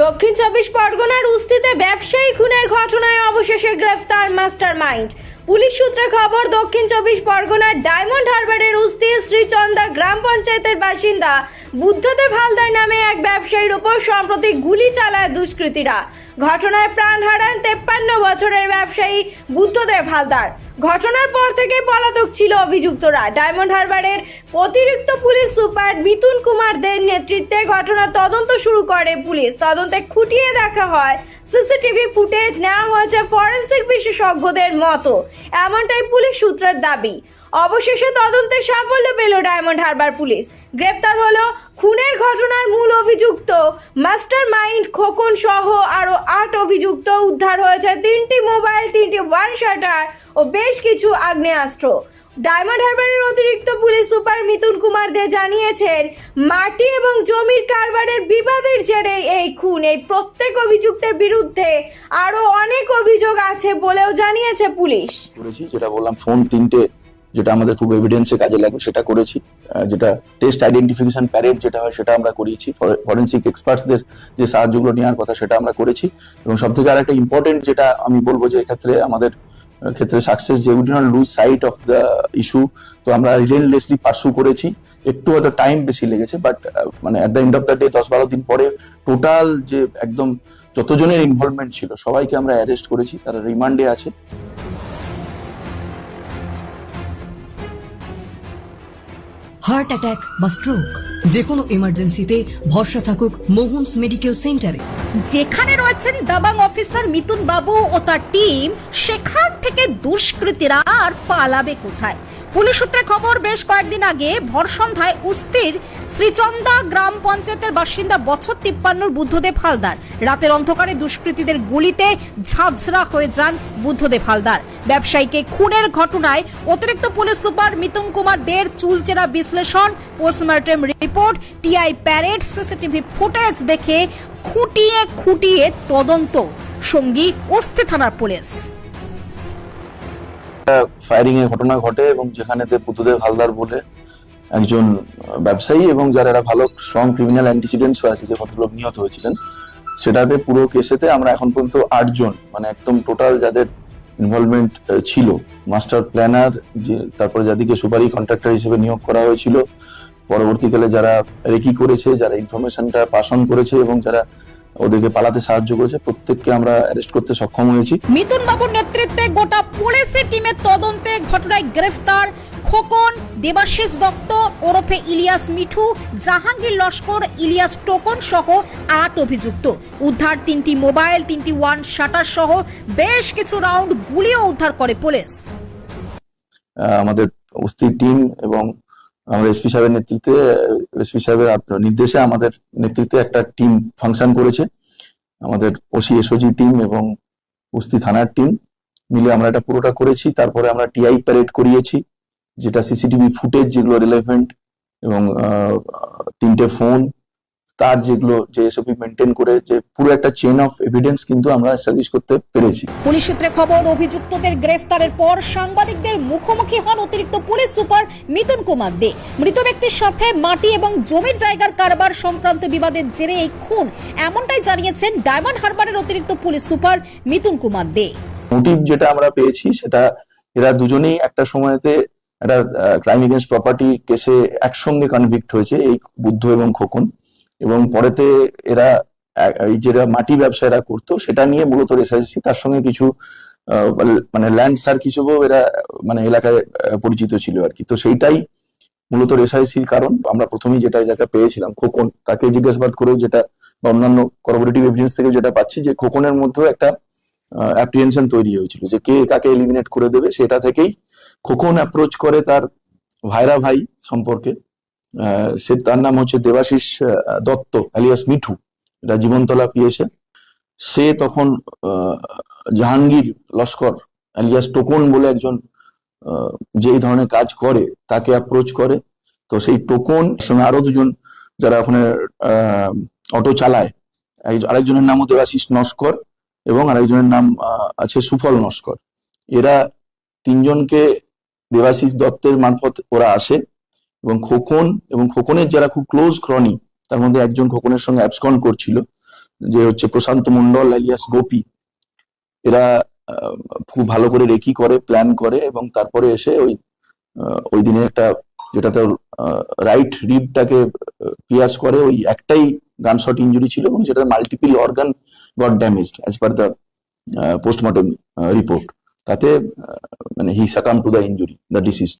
দক্ষিণ চব্বিশ পরগনার উস্তিতে ব্যবসায়ী খুনের ঘটনায় অবশেষে গ্রেফতার মাস্টার মাইন্ড পুলিশ সূত্রে খবর, দক্ষিণ চব্বিশ পরগনার ডায়মন্ড হারবারের উস্তি শ্রীচন্দা গ্রাম পঞ্চায়েতের বাসিন্দা বুদ্ধদেব হালদার নামে এক ব্যবসায়ীর উপর সম্প্রতি গুলি চালায় দুষ্কৃতীরা। ঘটনায় প্রাণ হারান তেপ্পান্ন বছরের ব্যবসায়ী বুদ্ধদেব হালদার। ঘটনার পর থেকে পলাতক ছিল অভিযুক্তরা। ডায়মন্ড হারবারের অতিরিক্ত পুলিশ সুপার মিথুন কুমার দের নেতৃত্বে ঘটনার তদন্ত শুরু করে পুলিশ। তদন্তে খুঁটিয়ে দেখা হয়। সিসিটিভি ফুটেজ নেওয়া হয়েছে ফরেন্সিক বিশেষজ্ঞদের মতো। এমনটাই পুলিশ সূত্রের দাবি। অবশেষে তদন্তে সাফল্য পেল ডায়মন্ড হারবার পুলিশ। গ্রেপ্তার হলো খুনের ঘটনার মূল অভিযুক্ত। মাস্টার মাইন্ড খোকন সহ আরও আট অভিযুক্ত উদ্ধার হয়েছে। তিনটি মোবাইল, তিনটি ওয়ান শাটার ও বেশ কিছু আগ্নেয়াস্ত্র। ডায়মন্ড হারবারের অতিরিক্ত পুলিশ সুপার মিথুন কুমার দে জানিয়েছেন, মাটি এবং জমির কারবারের বিবাদের জেরে এই খুন। এই প্রত্যেক অভিযুক্তের বিরুদ্ধে আরও অনেক অভিযোগ আছে বলেও জানিয়েছে পুলিশ। যেটা বললাম, ফোন তিনটে যেটা আমাদের খুব এভিডেন্সে কাজে লাগবে, সেটা করেছি। যেটা টেস্ট আইডেন্টিফিকেশন প্যারেড যেটা হয়, সেটা আমরা করিয়েছি। ফরেন্সিক এক্সপার্টসদের যে সাহায্যগুলো নেওয়ার কথা, সেটা আমরা করেছি। এবং সব থেকে আর একটা ইম্পর্টেন্ট যেটা আমি বলব যে, এক্ষেত্রে আমাদের ক্ষেত্রে সাকসেস যে we not lose sight of the issue তো আমরা রিলেনলেসলি পার্সু করেছি। একটু হয়তো টাইম বেশি লেগেছে বাট মানে at the end of the day দশ বারো দিন পরে টোটাল যে, একদম যতজনের ইনভলভমেন্ট ছিল, সবাইকে আমরা অ্যারেস্ট করেছি, তারা রিমান্ডে আছে। হার্ট অ্যাটাক বা স্ট্রোক যে কোনো এমার্জেন্সিতে ভরসা থাকুক মোহনস মেডিকেল সেন্টারে। যেখানে রয়েছেন দাবাং অফিসার মিতুন বাবু ও তার টিম, সেখান থেকে দুষ্কৃতীরা আর পালাবে কোথায়? পুলিশ সূত্রে খবর, বেশ কয়েকদিন আগে ভর সন্ধ্যায় উস্তির শ্রীচন্দা গ্রাম পঞ্চায়েতের বাসিন্দা বছর তিপ্পান্নর বুদ্ধদেব হালদার। রাতের অন্ধকারে দুষ্কৃতীদের গুলিতে ঝাঁঝরা হয়ে যান বুদ্ধদেব হালদার। ব্যবসায়ীকে খুনের ঘটনায় অতিরিক্ত পুলিশ সুপার মিতুন কুমার দের চুলচেরা বিশ্লেষণ, postmortem report, TI parade, CCTV footage দেখে খুঁটিয়ে খুঁটিয়ে তদন্ত। সঙ্গী অস্থি থানার পুলিশ। ফায়ারিং এর ঘটনা ঘটে এবং যেখানেতে পুতুদেব হালদার বলে একজন ব্যবসায়ী এবং যারা এরা ভালো স্ট্রং ক্রিমিনাল অ্যান্টিসিডেন্টস আছে, যে ভদ্রলোক নিহত হয়েছিলেন, সেটাতে পুরো কেসেতে আমরা এখন পর্যন্ত আটজন মানে একদম টোটাল যাদের ইনভলভমেন্ট ছিল। মাস্টার প্ল্যানার যে তারপরে যাদেরকে সুপারি কন্ট্রাক্টর হিসেবে নিয়োগ করা হয়েছিল। পরবর্তীকালে যারা রেকি করেছে, যারা ইনফরমেশনটা পাস অন করেছে এবং যারা ওদেরকে পালাতে সাহায্য করেছে। প্রত্যেককে আমরা অ্যারেস্ট করতে সক্ষম হয়েছি। মিতুন বাবুর নেতৃত্বে গোটা পুলিশের টিমের তদন্তে ঘটনায় গ্রেফতার খোকন দেবাশিস দত্ত ওরফে ইলিয়াস মিঠু জাহাঙ্গীর লস্কর ইলিয়াস টোকন সহ আট অভিযুক্ত। উদ্ধার তিনটি মোবাইল তিনটি ওয়ান শাটার সহ বেশ কিছু রাউন্ড গুলিও উদ্ধার করে পুলিশ। আমাদের অস্থির টিম এবং আমাদের এসপি সাহেবের নেতৃত্বে এসপি সাহেবের নির্দেশে আমাদের নেতৃত্বে একটা টিম ফাংশন করেছে। আমাদের ওসি এসওজি টিম এবং উস্তি থানার টিম মিলে আমরা এটা পুরোটা করেছি। তারপরে আমরা টিআই প্যারেড করিয়েছি, যেটা সিসিটিভি ফুটেজ যেগুলো রিলেভেন্ট এবং তিনটে ফোন তার যেগুলো যে এসওপি মেনটেন করে যে পুরো একটা চেন অফ এভিডেন্স কিন্তু আমরা সার্ভিস করতে পেরেছি। পুলিশ সূত্রে খবর অভিযুক্তদের গ্রেফতারের পর সাংবাদিকদের মুখোমুখি হন অতিরিক্ত পুলিশ সুপার মিথুন কুমার দে। মৃত ব্যক্তির সাথে মাটি এবং জমির জায়গার কারবার সংক্রান্ত বিবাদের জেরে এই খুন এমনটাই জানিয়েছেন ডায়মন্ড হারবারের অতিরিক্ত police super Mithun Kumar De. Motive যেটা আমরা পেয়েছি সেটা এরা দুজনেই একটা সময়তে একটা ক্রাইম এগেন্স্ট প্রপার্টি কেসে একসঙ্গে কনভিক্ট হয়েছে এই বুদ্ধ এবং খোকন। এবং পরেতে এরা, এই যেটা মাটি ব্যবসা এরা করতো, সেটা নিয়ে মূলত রেসার্চি তার সঙ্গে কিছু মানে ল্যান্ড সার্ক হিসেবেও এরা মানে এলাকায় পরিচিত ছিল আর কি। তো সেইটাই মূলত রেসাইসির কারণ। আমরা প্রথমেই যেটা জায়গা পেয়েছিলাম, খোকন। তাকে জিজ্ঞাসাবাদ করেও যেটা, বা অন্যান্য করবোরেটিভ এভিডেন্স থেকে যেটা পাচ্ছি যে খোকনের মধ্যেও একটা অ্যাপ্রিহেনশন তৈরি হয়েছিল যে কে কাকে এলিমিনেট করে দেবে। সেটা থেকেই খোকন অ্যাপ্রোচ করে তার ভাইরা ভাই সম্পর্কে। সে তার নাম হচ্ছে দেবাশিস দত্ত আলিয়াস মিঠু। এটা জীবনতলা পিয়েছে সে তখন জাহাঙ্গীর লস্কর আলিয়াস টোকন বলে একজন যে ধরনের কাজ করে, তাকে অ্যাপ্রোচ করে। তো সেই টোকন সঙ্গে আরও দুজন যারা ওখানে অটো চালায়। আরেকজনের নামও দেবাশিস নস্কর এবং আরেকজনের নাম আছে সুফল নস্কর। এরা তিনজনকে দেবাশিস দত্তের মারফত ওরা আসে। এবং খোকন, এবং খোকনের যারা খুব ক্লোজ ক্রনি তার মধ্যে একজন খোকনের সঙ্গে অ্যাবসকন করছিল, যে হচ্ছে প্রশান্ত মন্ডল আলিয়াস গোপী। এরা খুব ভালো করে রেকি করে প্ল্যান করে, এবং তারপরে এসে ওই ওই দিনে একটা যেটাতে রাইট রিবটাকে পিয়ার্স করে, ওই একটাই গান শট ইঞ্জুরি ছিল, এবং সেটা multiple organ got damaged as per the postmortem report তাতে মানে he succumb to the injury the deceased